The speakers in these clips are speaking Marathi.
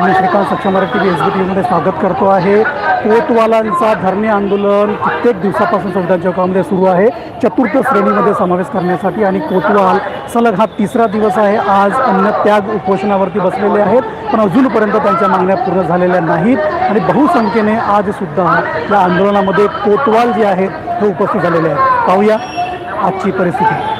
मी श्रीकांत सक्षम मराठी एस बी टीमध्ये स्वागत करतो आहे. कोतवालांचा धरणे आंदोलन कित्येक दिवसापासून संविधान चौकामध्ये सुरू आहे. चतुर्थ श्रेणीमध्ये समावेश करण्यासाठी आणि कोतवाल सलग हा तिसरा दिवस आहे. आज अन्नत्याग उपोषणावरती बसलेले आहेत पण अजूनपर्यंत त्यांच्या मागण्या पूर्ण झालेल्या नाहीत आणि बहुसंख्येने आजसुद्धा या आंदोलनामध्ये कोतवाल जे आहेत ते उपस्थित झालेले आहेत. पाहूया आजची परिस्थिती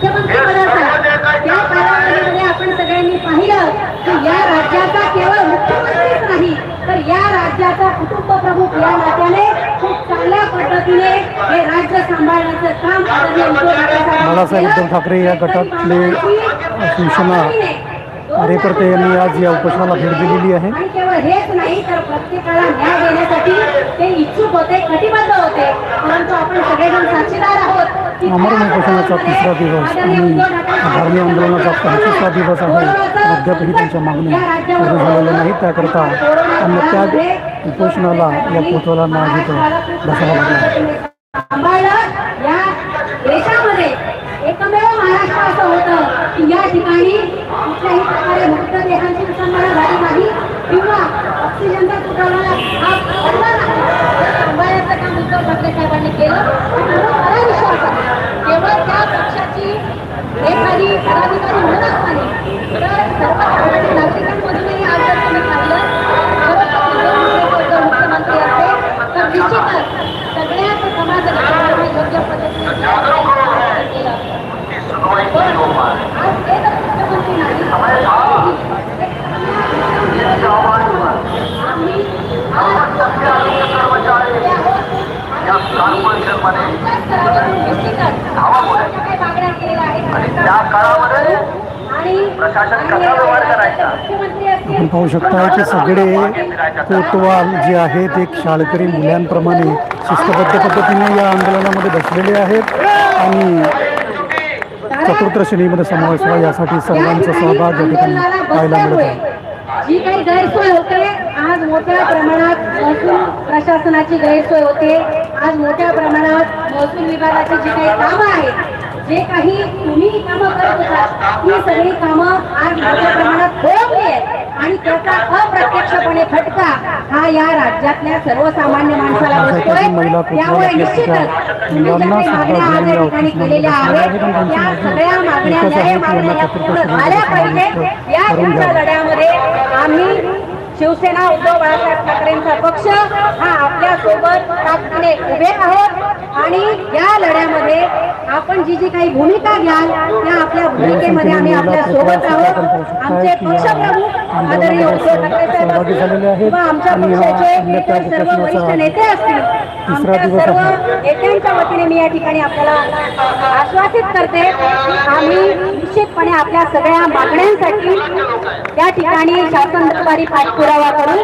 मुख्यमंत्रीपदाचा त्या कालावधीमध्ये आपण सगळ्यांनी पाहिलं की या राज्याचा केवळ मुख्यमंत्रीच नाही तर या राज्याचा कुटुंब प्रमुख या नात्याने खूप चांगल्या पद्धतीने हे राज्य सांभाळण्याचं काम बाळासाहेब उद्धव ठाकरे या गटातले शिवसेना कार्यकर्ते यांनी आज या उपोषणाला भेट दिलेली आहे. केवळ हेच नाही तर प्रत्येकाला न्याय देण्यासाठी ते इच्छुक होते कटिबद्ध होते. परंतु आपण सगळेजण अमर अमरण उपोषणाचा तिसरा दिवस आणि धार्मिक आंदोलनाचा पंचवीसवा दिवस आहे. अद्यापही त्यांच्या मागण्या पूर्ण झालेल्या नाहीत. त्याकरता त्यांना त्या उपोषणाला या कोतवालांना आज घेतो बसावं लागलं. या ठिकाणी कुठल्याही प्रकारे विसंबना झाली नाही किंवा ऑक्सिजनचा तुटवडा हा घडला नाही. काम उद्धव ठाकरे साहेबांनी केलं आणि म्हणून मला विश्वास आहे केवळ त्या पक्षाची एखादी पदाधिकारी म्हणत नाही तर सर्वसामान्य नागरिकांमधूनही आज जर तुम्ही पाहिलं खरोखर जर मुख्यमंत्री असते तर निश्चितच सगळ्याच समाजाला योग्य पद्धतीने केलं पण आज ते तर मुख्यमंत्री नाही आम्ही आज आपले आहोत. त्या काळामध्ये आणि प्रशासन कसा व्यवहार करायचा? मुख्यमंत्री आपण पाहू शकता की सगळे कोतवाल जे आहेत एक शाळकरी मुलांप्रमाणे शिस्तबद्ध पद्धतीने या आंदोलनामध्ये बसलेले आहेत. आणि चतुर्थ श्रेणीमध्ये समावेश व्हावा यासाठी सर्वांचा सहभाग या ठिकाणी पाहायला मिळत आहे. जी काही गैरसोय होते आज मोठ्या प्रमाणात महसूल प्रशासनाची गैरसोय होते. आज मोठ्या प्रमाणात महसूल विभागाची जी काही कामं आहेत जे काही तुम्ही कामं करत होता ही सगळी कामं आज मोठ्या प्रमाणात खोळंबली आहेत. आणि त्याचा अप्रत्यक्षपणे फटका हा या राज्यातल्या सर्वसामान्य माणसाला बसतोय. त्यामुळे निश्चितच तुम्ही मागण्या आज या ठिकाणी केलेल्या आहेत त्या सगळ्या मागण्या न्याय मागण्या या पूर्ण झाल्या पाहिजे या लढ्यामध्ये आम्ही शिवसेना उद्धव बाळासाहेब ठाकरेंचा पक्ष हा आपल्यासोबत ताकदीने उभे आहोत. आणि या लढ्यामध्ये आपण जी जी काही भूमिका घ्याल त्या आपल्या भूमिकेमध्ये आम्ही आपल्यासोबत आहोत. आमचे पक्षप्रमुख आदरणीय उद्धव ठाकरे साहेब असतील आमच्या पक्षाचे इतर सर्व वरिष्ठ नेते असतील आमच्या सर्व नेत्यांच्या वतीने मी या ठिकाणी आपल्याला आश्वासित करते. आम्ही निश्चितपणे आपल्या सगळ्या मागण्यांसाठी त्या ठिकाणी शासन दुपारी पाठपुरावा करू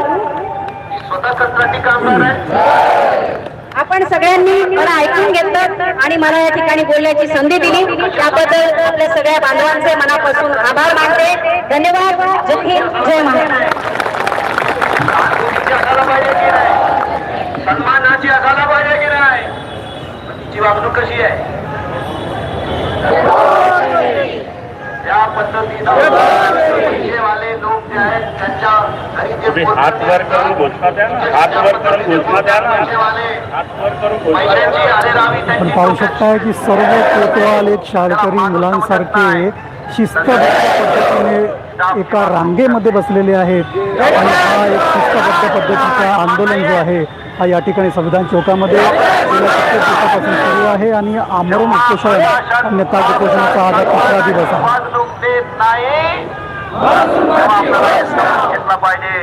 आपण सगळ्यांनी मला ऐकून घेतलं आणि मला या ठिकाणी बोलण्याची संधी दिली. त्याबद्दल आपल्या सगळ्या बांधवांचे मनापासून आभार मानते. धन्यवाद. जय हिंद. जय महाराष्ट्र. सन्मानाची असायला पाहिजे की नाही? तिची वागणूक कशी आहे त्या पद्धतीनं पैसेवाले लोक जे आहेत त्यांच्या घरी जे तुम्ही हात वर करून घोषणा द्या ना? हात वर करून घोषणा द्या ना? पैसेवाले हात वर करून घोषणा पण पाहू शकता की सर्व कोतवाल एक शाळकरी मुलांसारखे शिस्तबद्ध पद्धतीने एका रांगेमध्ये बसलेले आहेत. आणि हा एक शिस्तबद्ध पद्धतीचा आंदोलन जो आहे हा या ठिकाणी संविधान चौकामध्ये गेल्या कित्येक दिवसापासून सुरू आहे आणि आमरण उपोषण अन्यथा उपोषणाचा आज तिसरा दिवस आहे वागणूक देत नाही तेव्हा आपल्याला समजून घेतला पाहिजे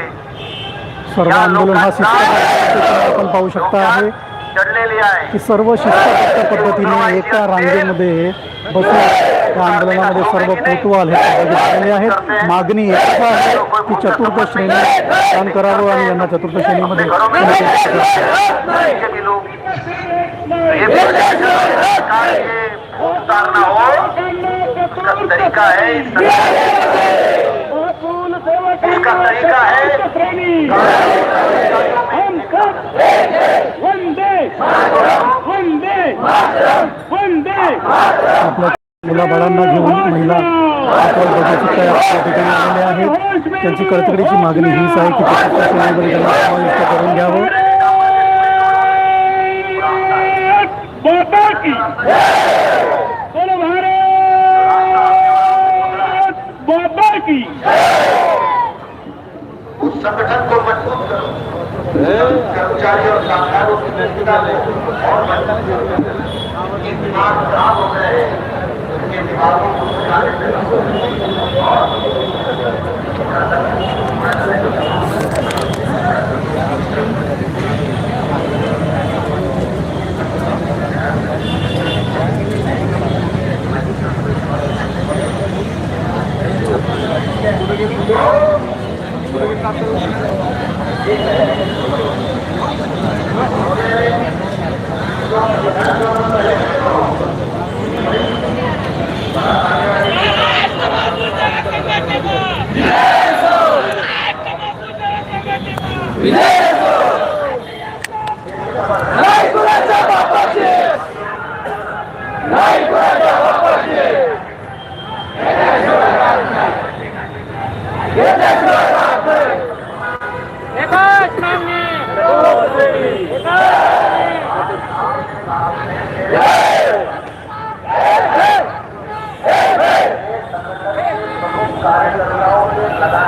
सर्व आंदोलन हा शिस्तबद्ध आपण पाहू शकता आहे की सर्व शिस्तबद्ध पद्धतीने एका रांगेमध्ये बसून या आंदोलनामध्ये सर्व कोतवाल हे सहभागी झालेले आहेत मागणी एकच आहे की चतुर्थ श्रेणी दान करावं आणि यांना चतुर्थ श्रेणीमध्ये उतारना हो उसका तरीका है? इसका तरीका है? वंदे. वंदे. आपल्या मुलाबाळांना घेऊन महिला आपण बघू या ठिकाणी आलेल्या आहेत. त्यांची कडकडीची मागणी हीच आहे की त्यांना समाविष्ट करून घ्यावं. माता की। बोलो भारत माता की। उस संगठन को मज़बूत करो। कर्मचारी और कामगारों की व्यस्तता को और दिमाग खराब हो गए उनके दिमागों को और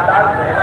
তার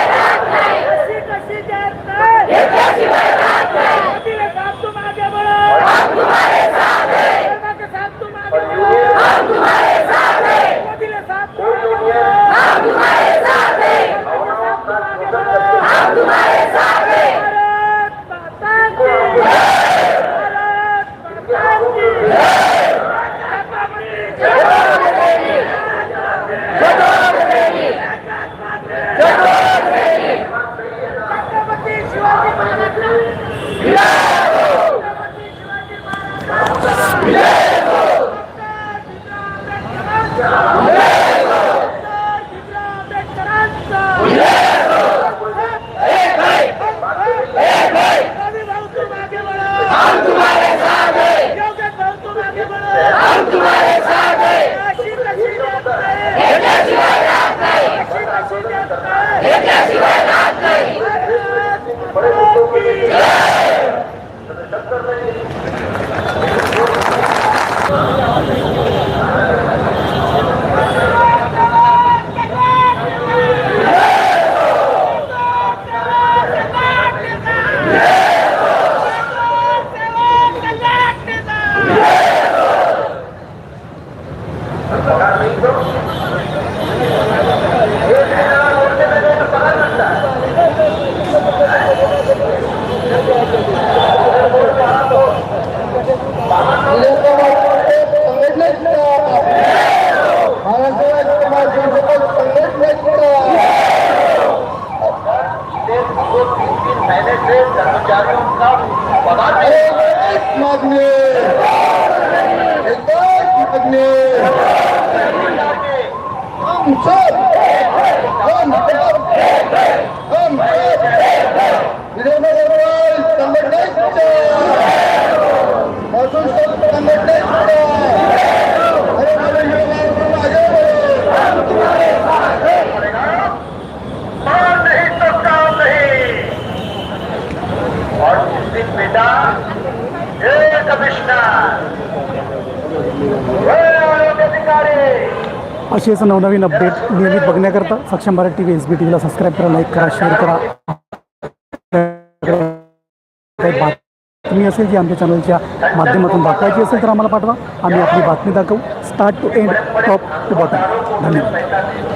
कर्मचारियों का पगार मागणी एकच मागणी हम सब हम सब हम सब विधानसभा संघटनेच्या महसूल संघटनेच्या अरे माझे युवक माझे काम नहीं तो काम नहीं कमिश्नर हे आरोग्य अधिकारी असेच नवनवीन अपडेट नियमित बघण्याकरता Saksham Bharat T V S B T व्हीला subscribe करा लाईक करा शेअर करा. काही बातमी असेल जी आमच्या चॅनलच्या माध्यमातून दाखवायची असेल तर आम्हाला पाठवा. आम्ही आपली बातमी दाखवू. Start to end top to bottom धन्यवाद.